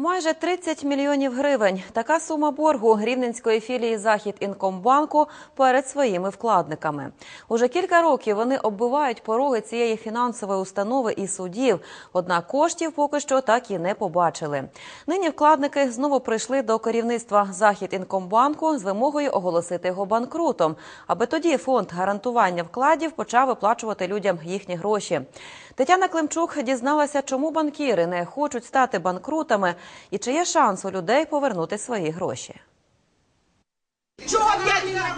Майже 30 мільйонів гривень. Така сума боргу рівненської філії Захід Інкомбанку перед своїми вкладниками. Уже кілька років вони оббивають пороги цієї фінансової установи і судів. Однак коштів поки що так і не побачили. Нині вкладники знову прийшли до керівництва Захід Інкомбанку з вимогою оголосити його банкрутом, аби тоді фонд гарантування вкладів почав виплачувати людям їхні гроші. Тетяна Климчук дізналася, чому банкіри не хочуть стати банкрутами і чи є шанс у людей повернути свої гроші. Чого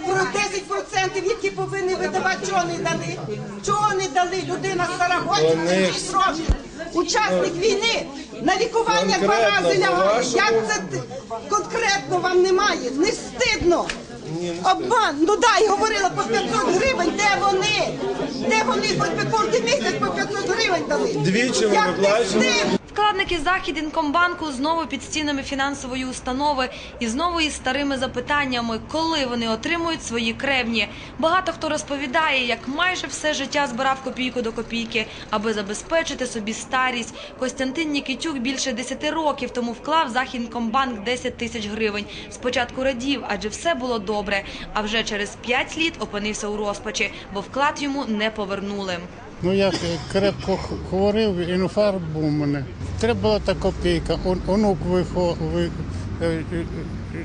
про 10%, які повинні видавати, чого не дали? Чого не дали? Людина стара гостя, 6 років. Учасник війни на лікування два рази лягає. Як це конкретно вам немає? Не стидно. Обман, ну дай говорила по 500 гривень, де вони? Де вони? Хоч би кожен місяць по 500 гривень дали. Двічі ви Як не виплачуєте? стидно? Вкладники Західінкомбанку знову під стінами фінансової установи і знову із старими запитаннями, коли вони отримують свої кревні. Багато хто розповідає, як майже все життя збирав копійку до копійки, аби забезпечити собі старість. Костянтин Нікітюк більше 10 років тому вклав в Західінкомбанк 10 тисяч гривень. Спочатку радів, адже все було добре. А вже через 5 літ опинився у розпачі, бо вклад йому не повернули. Ну е, крепко хворив інфаркт був у мене. Треба була та копійка. Он- Онук вихо, ви, е, е, е,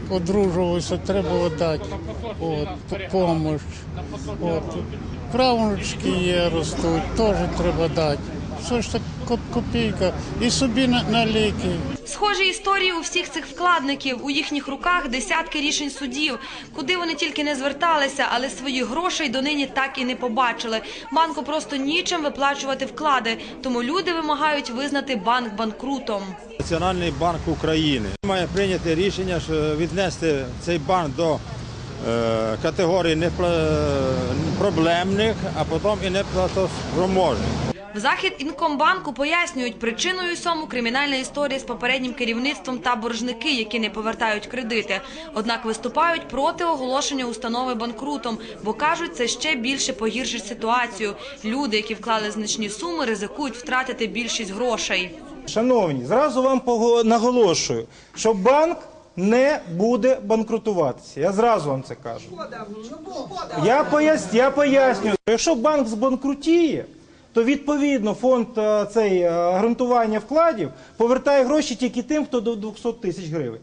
одружувався, треба було дати. От, помощь. От. Правнучки є, ростуть, теж треба дати. Все ж так копійка. І собі на, на ліки. Схожі історії у всіх цих вкладників. У їхніх руках десятки рішень судів, куди вони тільки не зверталися, але своїх грошей донині так і не побачили. Банку просто нічим виплачувати вклади, тому люди вимагають визнати банк банкрутом. Національний банк України має прийняти рішення, що віднести цей банк до е, категорії непроблемних, а потім і неплатоспроможних. В захід Інкомбанку пояснюють причиною сьому кримінальна історія з попереднім керівництвом та боржники, які не повертають кредити. Однак виступають проти оголошення установи банкрутом, бо кажуть, це ще більше погіршить ситуацію. Люди, які вклали значні суми, ризикують втратити більшість грошей. Шановні, зразу вам пого- наголошую, що банк не буде банкрутуватися. Я зразу вам це кажу. Я, пояс... я пояснюю, якщо банк збанкрутіє, то відповідно фонд е, цей е, гарантування вкладів повертає гроші тільки тим, хто до 200 тисяч гривень.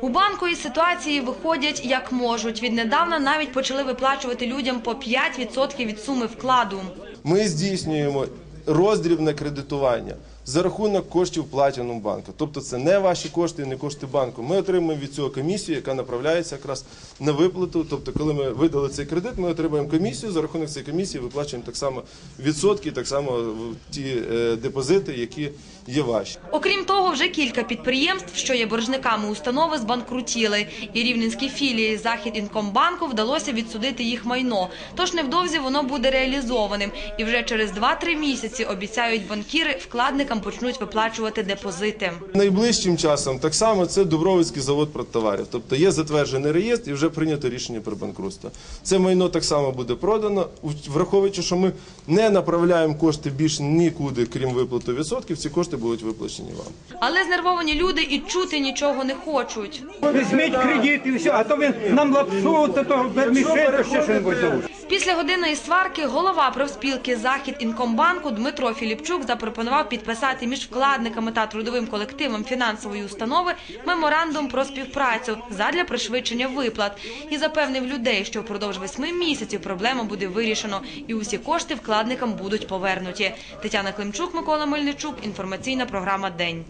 У банку із ситуації виходять як можуть. Віднедавна навіть почали виплачувати людям по 5% від суми вкладу. Ми здійснюємо роздрібне кредитування за рахунок коштів платіну банку. Тобто це не ваші кошти, не кошти банку. Ми отримуємо від цього комісію, яка направляється якраз на виплату. Тобто, коли ми видали цей кредит, ми отримуємо комісію. За рахунок цієї комісії виплачуємо так само відсотки, так само ті е, депозити, які є ваші. Окрім того, вже кілька підприємств, що є боржниками установи, збанкрутіли. І рівненській філії Західінкомбанку вдалося відсудити їх майно. Тож невдовзі воно буде реалізованим. І вже через 2-3 місяці обіцяють банкіри вкладникам почнуть виплачувати депозити. Найближчим часом так само це Дубровицький завод продтоварів. Тобто є затверджений реєстр і вже прийнято рішення про банкрутство. Це майно так само буде продано, враховуючи, що ми не направляємо кошти більш нікуди, крім виплати відсотків. Ці кошти будуть виплачені вам. Але знервовані люди і чути нічого не хочуть. Візьміть кредит і все, а то він нам лапшу, то, то вермішель, то ще щось. Після годинної сварки голова профспілки Захід Інкомбанку Дмитро Філіпчук запропонував підписати між вкладниками та трудовим колективом фінансової установи меморандум про співпрацю задля пришвидшення виплат і запевнив людей, що впродовж восьми місяців проблема буде вирішено і усі кошти вкладникам будуть повернуті. Тетяна Климчук, Микола Мельничук. Інформаційна програма День.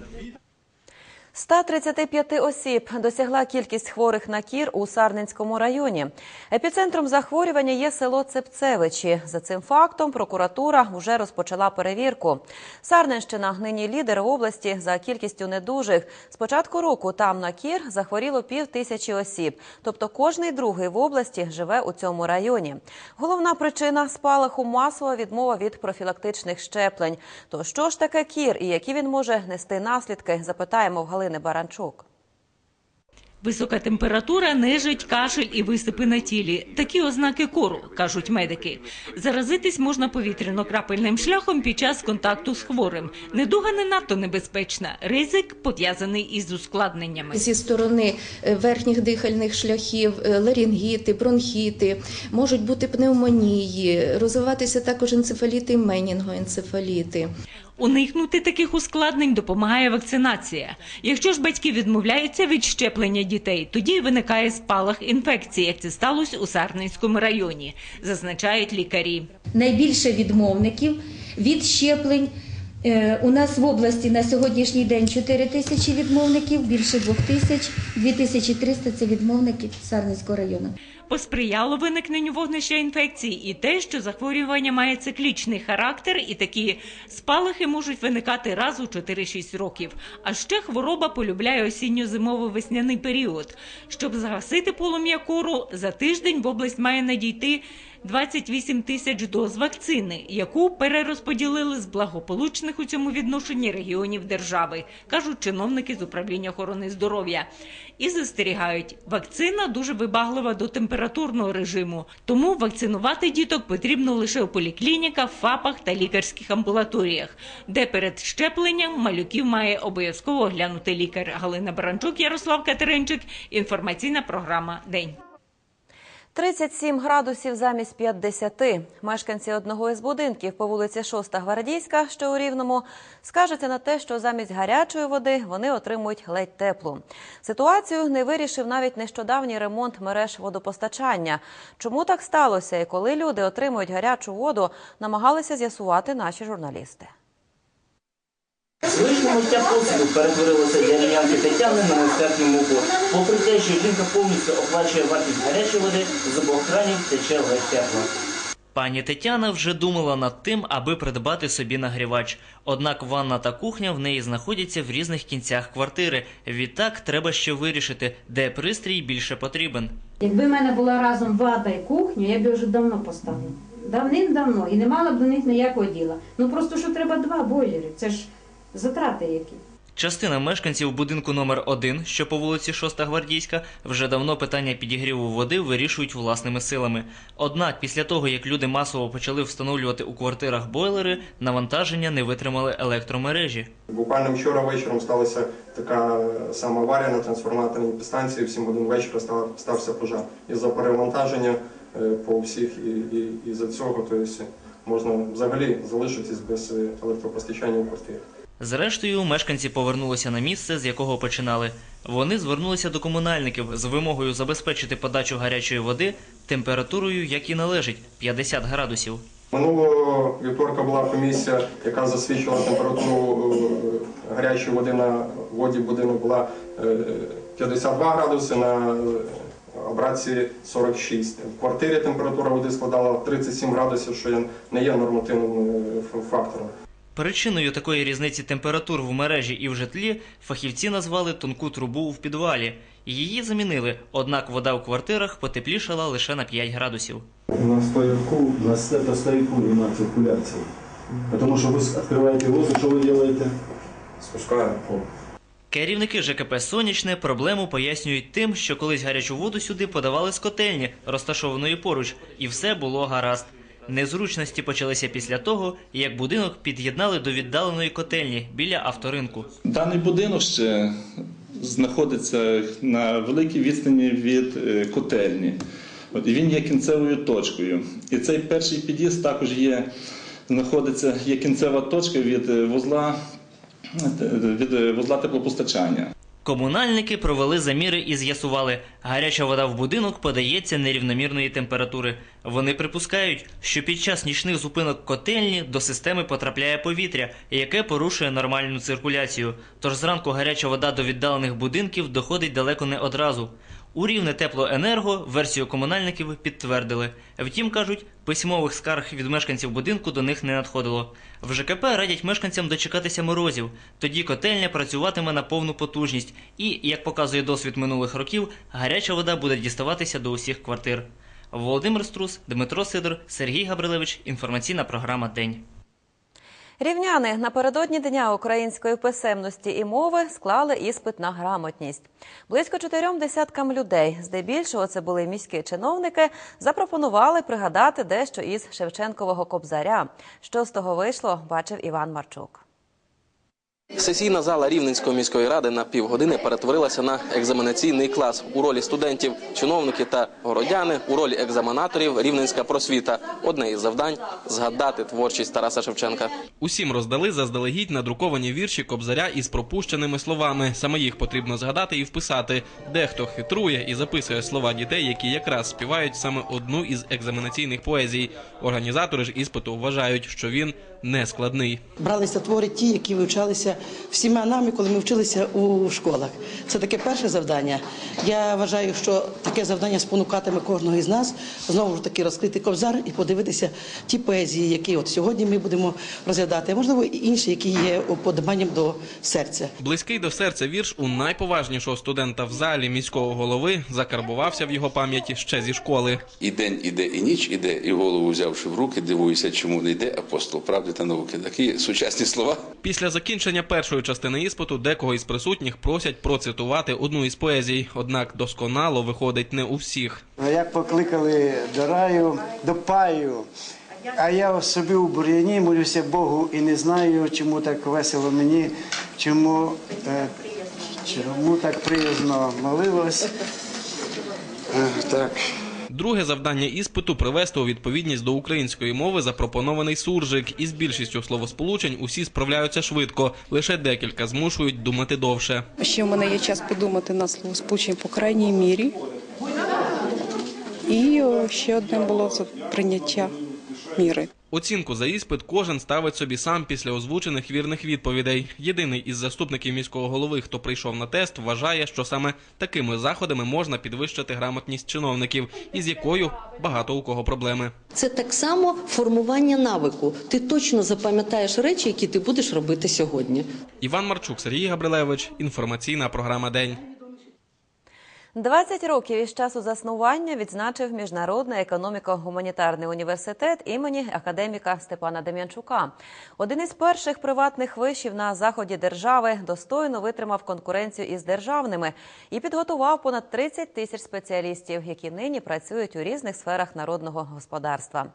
135 осіб досягла кількість хворих на кір у Сарненському районі. Епіцентром захворювання є село Цепцевичі. За цим фактом прокуратура вже розпочала перевірку. Сарненщина нині лідер області за кількістю недужих. З початку року там на кір захворіло пів тисячі осіб. Тобто кожний другий в області живе у цьому районі. Головна причина спалаху масова відмова від профілактичних щеплень. То що ж таке кір і які він може нести наслідки? Запитаємо в Галини Баранчук. Висока температура, нежить, кашель і висипи на тілі. Такі ознаки кору, кажуть медики. Заразитись можна повітряно-крапельним шляхом під час контакту з хворим. Недуга не надто небезпечна. Ризик пов'язаний із ускладненнями. Зі сторони е, верхніх дихальних шляхів, е, ларингіти, бронхіти, можуть бути пневмонії, розвиватися також енцефаліти і менінгоенцефаліти. Уникнути таких ускладнень допомагає вакцинація. Якщо ж батьки відмовляються від щеплення дітей, тоді виникає спалах інфекції, як це сталося у Сарненському районі, зазначають лікарі. найбільше відмовників від щеплень. Е, У нас в області на сьогоднішній день 4 тисячі відмовників, більше 2 тисяч, 2300 – це відмовники Сарненського району. Посприяло виникненню вогнища інфекції і те, що захворювання має циклічний характер, і такі спалахи можуть виникати раз у 4-6 років. А ще хвороба полюбляє осінньо-зимово-весняний період. Щоб загасити полум'я кору, за тиждень в область має надійти 28 тисяч доз вакцини, яку перерозподілили з благополучних у цьому відношенні регіонів держави, кажуть чиновники з управління охорони здоров'я. І застерігають, вакцина дуже вибаглива до температурного режиму, тому вакцинувати діток потрібно лише у поліклініках, ФАПах та лікарських амбулаторіях, де перед щепленням малюків має обов'язково оглянути лікар. Галина Баранчук, Ярослав Катеринчик. Інформаційна програма День. 37 градусів замість 50. Мешканці одного із будинків по вулиці Шоста Гвардійська, що у Рівному, скаржаться на те, що замість гарячої води вони отримують ледь теплу. Ситуацію не вирішив навіть нещодавній ремонт мереж водопостачання. Чому так сталося і коли люди отримують гарячу воду, намагалися з'ясувати наші журналісти. Звичне миття посуду перетворилося для рівнянки Тетяни на нестерпну муку. Попри те, що жінка повністю оплачує вартість гарячої води, з обох кранів тече ледь тепло. Пані Тетяна вже думала над тим, аби придбати собі нагрівач. Однак ванна та кухня в неї знаходяться в різних кінцях квартири. Відтак треба ще вирішити, де пристрій більше потрібен. Якби в мене була разом вата і кухня, я б вже давно поставила. Давним-давно. І не мала б до них ніякого діла. Ну просто що треба два бойлери. Це ж затрати які. Частина мешканців будинку номер 1 що по вулиці Шоста Гвардійська, вже давно питання підігріву води вирішують власними силами. Однак, після того як люди масово почали встановлювати у квартирах бойлери, навантаження не витримали електромережі. Буквально вчора вечором сталася така сама аварія на трансформаторній підстанції. В 7 годин вечора став, стався пожар. Із-за перевантаження е, по всіх і, і, і за цього то есть, можна взагалі залишитись без е, електропостачання у квартирі. Зрештою, мешканці повернулися на місце, з якого починали. Вони звернулися до комунальників з вимогою забезпечити подачу гарячої води температурою, як і належить 50 градусів. Минулого вівторка була комісія, яка засвідчила температуру е, гарячої води на воді будинку була е, 52 градуси, на е, обратці 46. В квартирі температура води складала 37 градусів, що не є нормативним е, фактором. Причиною такої різниці температур в мережі і в житлі фахівці назвали тонку трубу в підвалі. Її замінили, однак вода в квартирах потеплішала лише на 5 градусів. На стояку, на это стояку нема циркуляции. Потому что вы открываете воздух, что вы делаете? Спускаем. Керівники ЖКП Сонячне проблему пояснюють тим, що колись гарячу воду сюди подавали з котельні, розташованої поруч, і все було гаразд. Незручності почалися після того, як будинок під'єднали до віддаленої котельні біля авторинку. Даний будинок ще знаходиться на великій відстані від е, котельні. От, і він є кінцевою точкою. І цей перший під'їзд також є, знаходиться, є кінцева точка від е, вузла, е, від вузла теплопостачання. Комунальники провели заміри і з'ясували, гаряча вода в будинок подається нерівномірної температури. Вони припускають, що під час нічних зупинок котельні до системи потрапляє повітря, яке порушує нормальну циркуляцію. Тож зранку гаряча вода до віддалених будинків доходить далеко не одразу. У рівне теплоенерго версію комунальників підтвердили. Втім, кажуть, письмових скарг від мешканців будинку до них не надходило. В ЖКП радять мешканцям дочекатися морозів. Тоді котельня працюватиме на повну потужність, і, як показує досвід минулих років, гаряча вода буде діставатися до усіх квартир. Володимир Струс, Дмитро Сидор, Сергій Габрилевич. Інформаційна програма День. Рівняни напередодні Дня української писемності і мови склали іспит на грамотність. Близько чотирьом десяткам людей, здебільшого це були міські чиновники, запропонували пригадати дещо із Шевченкового кобзаря. Що з того вийшло, бачив Іван Марчук. Сесійна зала Рівненської міської ради на півгодини перетворилася на екзаменаційний клас у ролі студентів, чиновники та городяни, у ролі екзаменаторів Рівненська просвіта. Одне із завдань згадати творчість Тараса Шевченка. Усім роздали заздалегідь надруковані вірші Кобзаря із пропущеними словами. Саме їх потрібно згадати і вписати. Дехто хитрує і записує слова дітей, які якраз співають саме одну із екзаменаційних поезій. Організатори ж іспиту вважають, що він не складний. Бралися твори ті, які вивчалися всіма нами, коли ми вчилися у школах. Це таке перше завдання. Я вважаю, що таке завдання спонукатиме кожного із нас знову ж таки розкрити ковзар і подивитися ті поезії, які от сьогодні ми будемо розглядати, а можливо і інші, які є подобанням до серця. Близький до серця вірш у найповажнішого студента в залі міського голови закарбувався в його пам'яті ще зі школи. І день іде, і ніч іде, і голову взявши в руки, дивуюся, чому не йде апостол правди та науки. Такі сучасні слова. Після закінчення першої частини іспиту декого із присутніх просять процитувати одну із поезій, однак досконало виходить не у всіх. Як покликали до раю, до паю. А я собі у бур'яні молюся Богу і не знаю, чому так весело мені, чому, е, чому так приязно молилось. Е, так. Друге завдання іспиту привести у відповідність до української мови запропонований суржик. Із більшістю словосполучень усі справляються швидко, лише декілька змушують думати довше. Ще в мене є час подумати на словосполучень по крайній мірі. І ще одне було це прийняття міри. Оцінку за іспит кожен ставить собі сам після озвучених вірних відповідей. Єдиний із заступників міського голови, хто прийшов на тест, вважає, що саме такими заходами можна підвищити грамотність чиновників, із якою багато у кого проблеми. Це так само формування навику. Ти точно запам'ятаєш речі, які ти будеш робити сьогодні. Іван Марчук, Сергій Габрилевич. Інформаційна програма День. 20 років із часу заснування відзначив Міжнародний економіко-гуманітарний університет імені академіка Степана Дем'янчука. Один із перших приватних вишів на заході держави достойно витримав конкуренцію із державними і підготував понад 30 тисяч спеціалістів, які нині працюють у різних сферах народного господарства.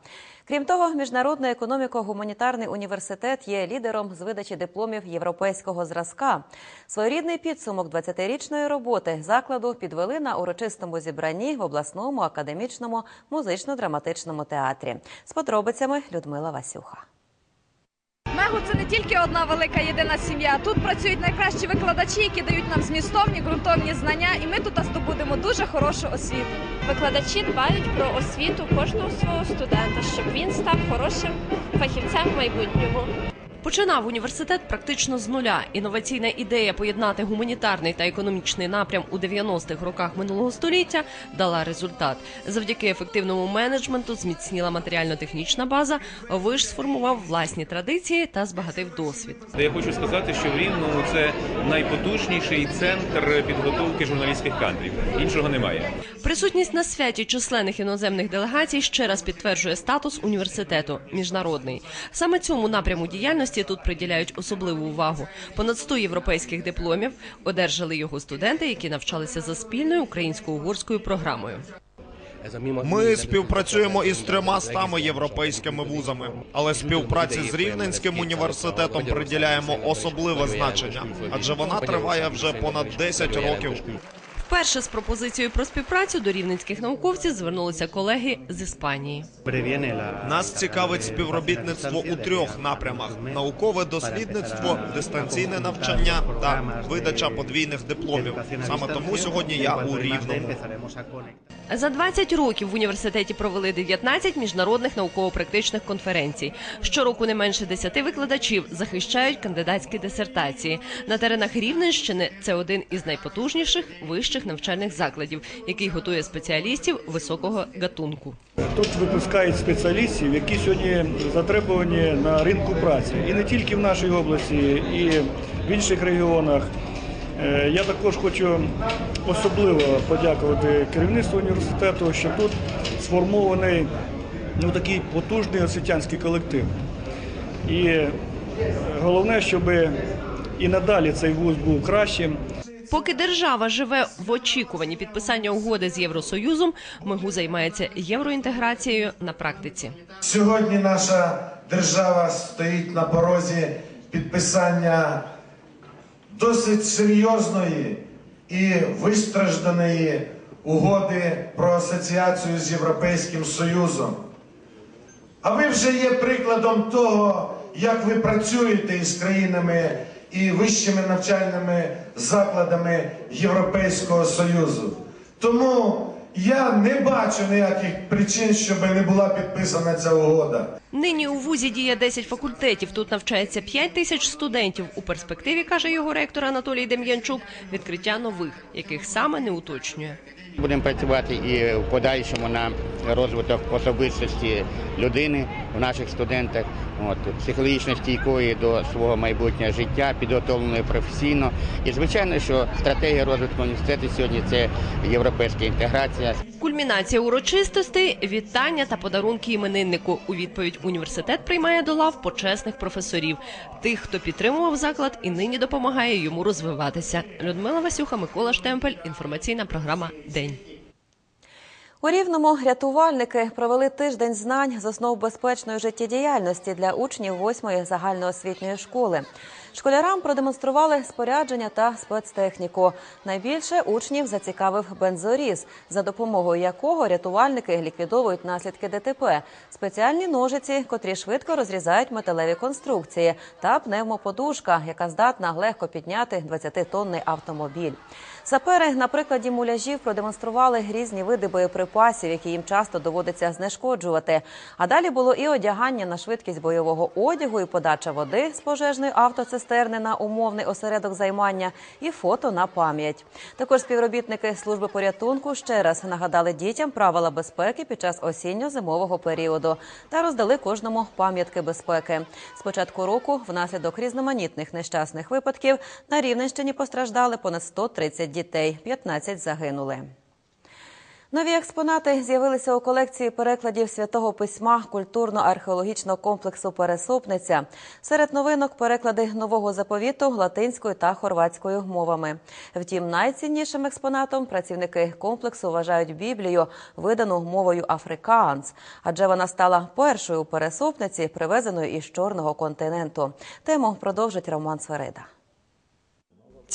Крім того, Міжнародний економіко-гуманітарний університет є лідером з видачі дипломів європейського зразка. Своєрідний підсумок 20-річної роботи закладу підвели на урочистому зібранні в обласному академічному музично-драматичному театрі. З подробицями Людмила Васюха. Мегу це не тільки одна велика єдина сім'я. Тут працюють найкращі викладачі, які дають нам змістовні ґрунтовні знання, і ми тут здобудемо дуже хорошу освіту. Викладачі дбають про освіту кожного свого студента, щоб він став хорошим фахівцем в майбутньому. Починав університет практично з нуля. Інноваційна ідея поєднати гуманітарний та економічний напрям у 90-х роках минулого століття дала результат. Завдяки ефективному менеджменту зміцніла матеріально-технічна база. Виш сформував власні традиції та збагатив досвід. Я хочу сказати, що в Рівному це найпотужніший центр підготовки журналістських кадрів. Іншого немає. Присутність на святі численних іноземних делегацій ще раз підтверджує статус університету міжнародний. Саме цьому напряму діяльності тут приділяють особливу увагу. Понад 100 європейських дипломів одержали його студенти, які навчалися за спільною українсько-угорською програмою. Ми співпрацюємо із трьома стами європейськими вузами, але співпраці з Рівненським університетом приділяємо особливе значення, адже вона триває вже понад 10 років. Вперше з пропозицією про співпрацю до рівненських науковців звернулися колеги з Іспанії. Нас цікавить співробітництво у трьох напрямах: наукове дослідництво, дистанційне навчання та видача подвійних дипломів. Саме тому сьогодні я у Рівному. За 20 років в університеті провели 19 міжнародних науково-практичних конференцій. Щороку не менше 10 викладачів захищають кандидатські дисертації. На теренах Рівненщини це один із найпотужніших вищих навчальних закладів, який готує спеціалістів високого гатунку. Тут випускають спеціалістів, які сьогодні затребувані на ринку праці, і не тільки в нашій області, і в інших регіонах. Е, Я також хочу особливо подякувати керівництву університету, що тут сформований ну, такий потужний освітянський колектив. І Головне, щоб і надалі цей вуз був кращим. Поки держава живе в очікуванні підписання угоди з Євросоюзом, МИГУ займається євроінтеграцією на практиці. Сьогодні наша держава стоїть на порозі підписання досить серйозної і вистражданої угоди про асоціацію з Європейським Союзом. А ви вже є прикладом того, як ви працюєте із країнами і вищими навчальними закладами Європейського Союзу. Тому я не бачу ніяких причин, щоб не була підписана ця угода. Нині у вузі діє 10 факультетів. Тут навчається 5 тисяч студентів. У перспективі каже його ректор Анатолій Дем'янчук. Відкриття нових, яких саме не уточнює. Будемо працювати і в подальшому на розвиток особистості людини в наших студентах, от, психологічно стійкої до свого майбутнього життя, підготовленої професійно. І звичайно, що стратегія розвитку університету сьогодні це європейська інтеграція. Кульмінація урочистостей, вітання та подарунки імениннику. У відповідь університет приймає до лав почесних професорів, тих, хто підтримував заклад і нині допомагає йому розвиватися. Людмила Васюха, Микола Штемпель. Інформаційна програма День. У Рівному рятувальники провели тиждень знань з основ безпечної життєдіяльності для учнів 8-ї загальноосвітньої школи. Школярам продемонстрували спорядження та спецтехніку. Найбільше учнів зацікавив бензоріз, за допомогою якого рятувальники ліквідовують наслідки ДТП, спеціальні ножиці, котрі швидко розрізають металеві конструкції, та пневмоподушка, яка здатна легко підняти 20-тонний автомобіль. Сапери на прикладі муляжів продемонстрували різні види боєприпасів, які їм часто доводиться знешкоджувати. А далі було і одягання на швидкість бойового одягу, і подача води з пожежної автоцистерни на умовний осередок займання, і фото на пам'ять. Також співробітники служби порятунку ще раз нагадали дітям правила безпеки під час осінньо-зимового періоду та роздали кожному пам'ятки безпеки. З початку року, внаслідок різноманітних нещасних випадків, на Рівненщині постраждали понад 130 дітей, 15 загинули. Нові експонати з'явилися у колекції перекладів святого письма культурно-археологічного комплексу Пересопниця. Серед новинок переклади нового заповіту латинською та хорватською мовами. Втім, найціннішим експонатом працівники комплексу вважають Біблію, видану мовою африкаанс, адже вона стала першою у пересопниці, привезеною із чорного континенту. Тему продовжить Роман Сверида.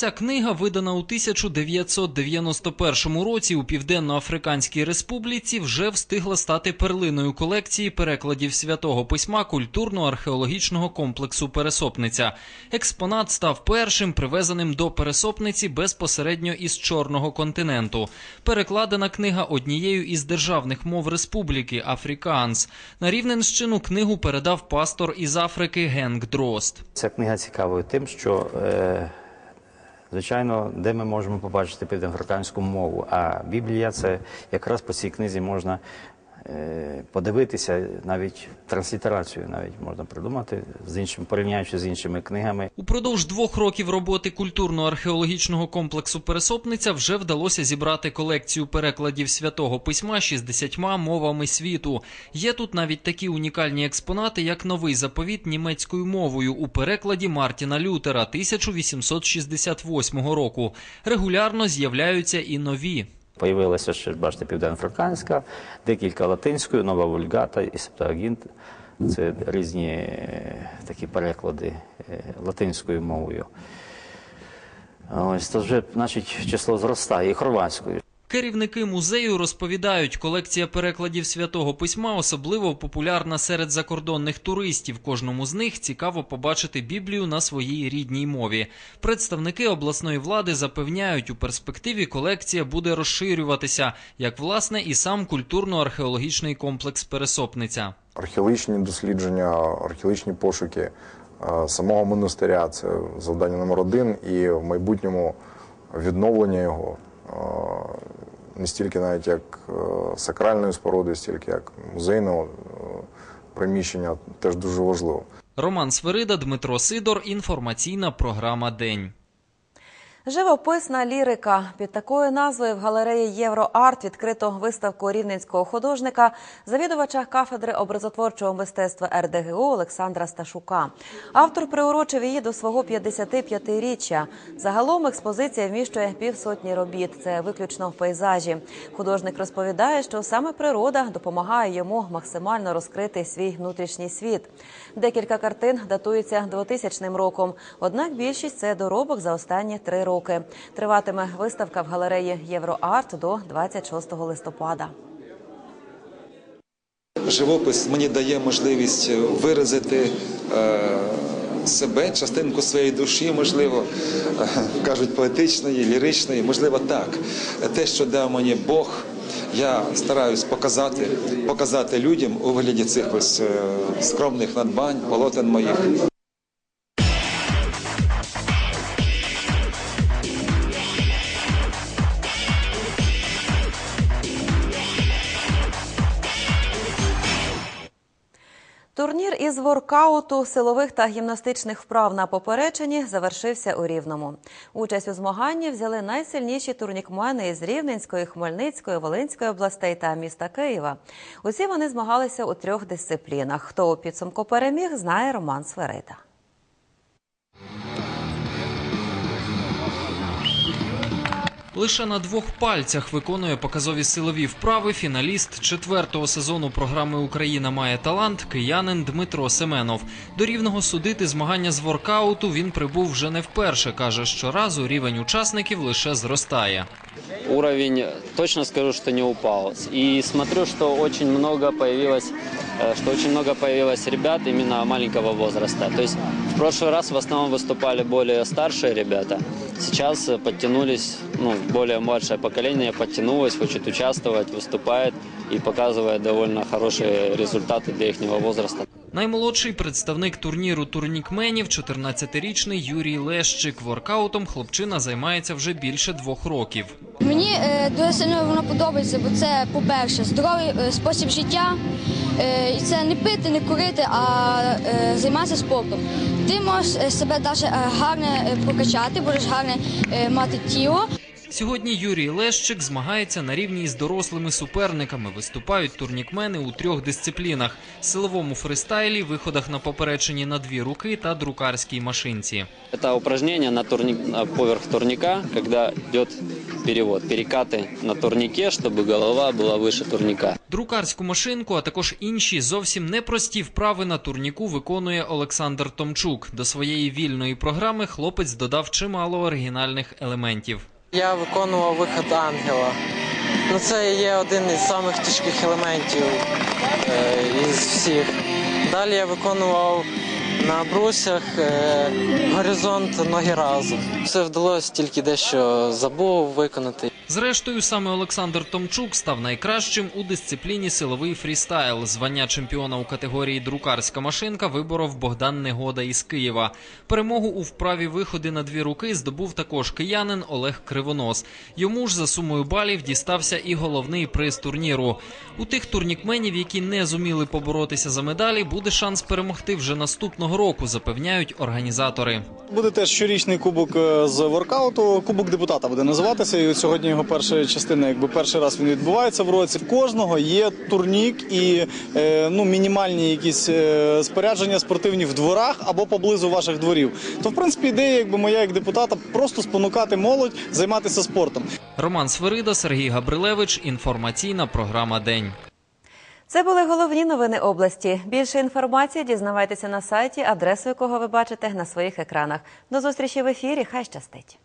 Ця книга видана у 1991 році у Південно-Африканській Республіці вже встигла стати перлиною колекції перекладів святого письма культурно-археологічного комплексу Пересопниця. Експонат став першим привезеним до Пересопниці безпосередньо із Чорного континенту. Перекладена книга однією із державних мов республіки Африкаанс. На Рівненщину книгу передав пастор із Африки Генк Дрозд. Ця книга цікавою тим, що е, звичайно, де ми можемо побачити південноафриканську мову. А Біблія це якраз по цій книзі можна подивитися, навіть транслітерацію навіть можна придумати з іншим, порівняючи з іншими книгами. Упродовж двох років роботи культурно-археологічного комплексу Пересопниця вже вдалося зібрати колекцію перекладів святого письма 60 мовами світу. Є тут навіть такі унікальні експонати, як новий заповіт німецькою мовою у перекладі Мартіна Лютера 1868 року. Регулярно з'являються і нові. Появилася ще, бачите, південноафриканська, декілька латинською, нова вульгата і септуагінт. Це різні е, такі переклади е, латинською мовою. Ось то вже, значить, число зростає і хорватською. Керівники музею розповідають, колекція перекладів святого письма особливо популярна серед закордонних туристів. Кожному з них цікаво побачити Біблію на своїй рідній мові. Представники обласної влади запевняють, у перспективі колекція буде розширюватися, як власне і сам культурно-археологічний комплекс Пересопниця. Археологічні дослідження, археологічні пошуки е, самого монастиря це завдання номер один, і в майбутньому відновлення його не стільки навіть як е, сакральної споруди, стільки як музейного е, приміщення, теж дуже важливо. Роман Сверида, Дмитро Сидор. Інформаційна програма День. Живописна лірика під такою назвою в галереї Євроарт відкрито виставку рівненського художника, завідувача кафедри образотворчого мистецтва РДГУ Олександра Сташука. Автор приурочив її до свого 55-річчя. Загалом експозиція вміщує півсотні робіт. Це виключно в пейзажі. Художник розповідає, що саме природа допомагає йому максимально розкрити свій внутрішній світ. Декілька картин датуються 2000 роком. Однак більшість це доробок за останні три роки. Триватиме виставка в галереї Євроарт до 26 листопада. Живопис мені дає можливість виразити е, себе, частинку своєї душі, можливо, е, кажуть, поетичної, ліричної, можливо, так. Те, що дав мені Бог, я стараюсь показати, показати людям у вигляді цих ось е, скромних надбань, полотен моїх. Воркауту, силових та гімнастичних вправ на поперечині завершився у Рівному. Участь у змаганні взяли найсильніші турнікмени із Рівненської, Хмельницької, Волинської областей та міста Києва. Усі вони змагалися у трьох дисциплінах. Хто у підсумку переміг, знає Роман Сверида. Лише на двох пальцях виконує показові силові вправи фіналіст четвертого сезону програми Україна має талант киянин Дмитро Семенов. До рівного судити змагання з воркауту він прибув вже не вперше. каже, щоразу рівень учасників лише зростає. Уровень, точно скажу, что не упал. И смотрю, что очень много появилось, что очень появилось ребят именно маленького возраста. То есть в прошлый раз в основном выступали более старшие ребята. Сейчас э, подтянулись, ну, более младшее поколение подтянулось, хочет участвовать, выступает и показывает довольно хорошие результаты для их возраста. Наймолодший представник турніру турнікменів, 14-річний Юрій Лещик. Воркаутом хлопчина займається вже більше двох років. Мені е, дуже сильно воно подобається, бо це, по-перше, здоровий е, спосіб життя. Е, і це не пити, не курити, а е, займатися спортом. Ти можеш е, себе навіть гарне покачати, прокачати, будеш гарне е, мати тіло. Сьогодні Юрій Лещик змагається на рівні із дорослими суперниками. Виступають турнікмени у трьох дисциплінах: силовому фристайлі, виходах на попереченні на дві руки та друкарській машинці. Это упражнение на турник, на поверх турника, когда идет перевод, перекаты на турнике, чтобы голова была выше турника. Друкарську машинку, а також інші зовсім непрості вправи на турніку виконує Олександр Томчук. До своєї вільної програми хлопець додав чимало оригінальних елементів. Я виконував виход ангела. Ну, це є один із самих тяжких елементів е, із всіх. Далі я виконував на брусях е, горизонт ноги разом. Все вдалося, тільки дещо забув виконати. Зрештою, саме Олександр Томчук став найкращим у дисципліні силовий фрістайл. Звання чемпіона у категорії друкарська машинка виборов Богдан Негода із Києва. Перемогу у вправі виходи на дві руки здобув також киянин Олег Кривонос. Йому ж за сумою балів дістався і головний приз турніру. У тих турнікменів, які не зуміли поборотися за медалі, буде шанс перемогти вже наступного року, запевняють організатори. Буде теж щорічний кубок е, з воркауту. Кубок депутата буде називатися. І сьогодні його перша частина, якби перший раз він відбувається в році. В кожного є турнік і е, ну мінімальні якісь е, спорядження спортивні в дворах або поблизу ваших дворів. То в принципі ідея, якби моя як депутата, просто спонукати молодь займатися спортом. Роман Свирида, Сергій Габрилевич. Інформаційна програма День. Це були головні новини області. Більше інформації дізнавайтеся на сайті, адресу якого ви бачите на своїх екранах. До зустрічі в ефірі. Хай щастить.